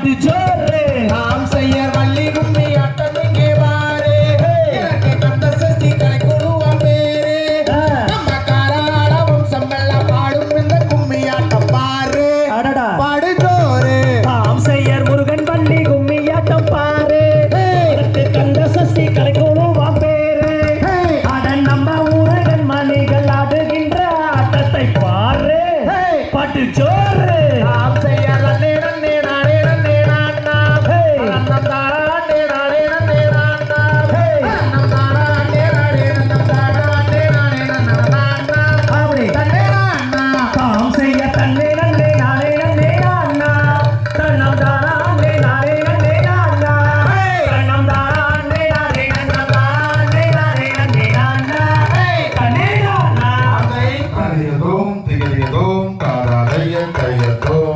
ஆட்டு சோறு. நாம் செய்ய வள்ளி கும்மி ஆட்டம் இங்கே பாரு எனக்கு தந்த சஷ்டி கடைக்குழுவாம் பேரு. நம்ம காராளவும் சம்பள பாடும் இந்த கும்மி ஆட்டம் பாரு பாடு சோறு. நாம் செய்ய முருகன் வள்ளி கும்மி ஆட்டம் பாரு எனக்கு சஷ்டி கடைக்குழுவாம் பாட்டு சோறு. I Kaya Kaya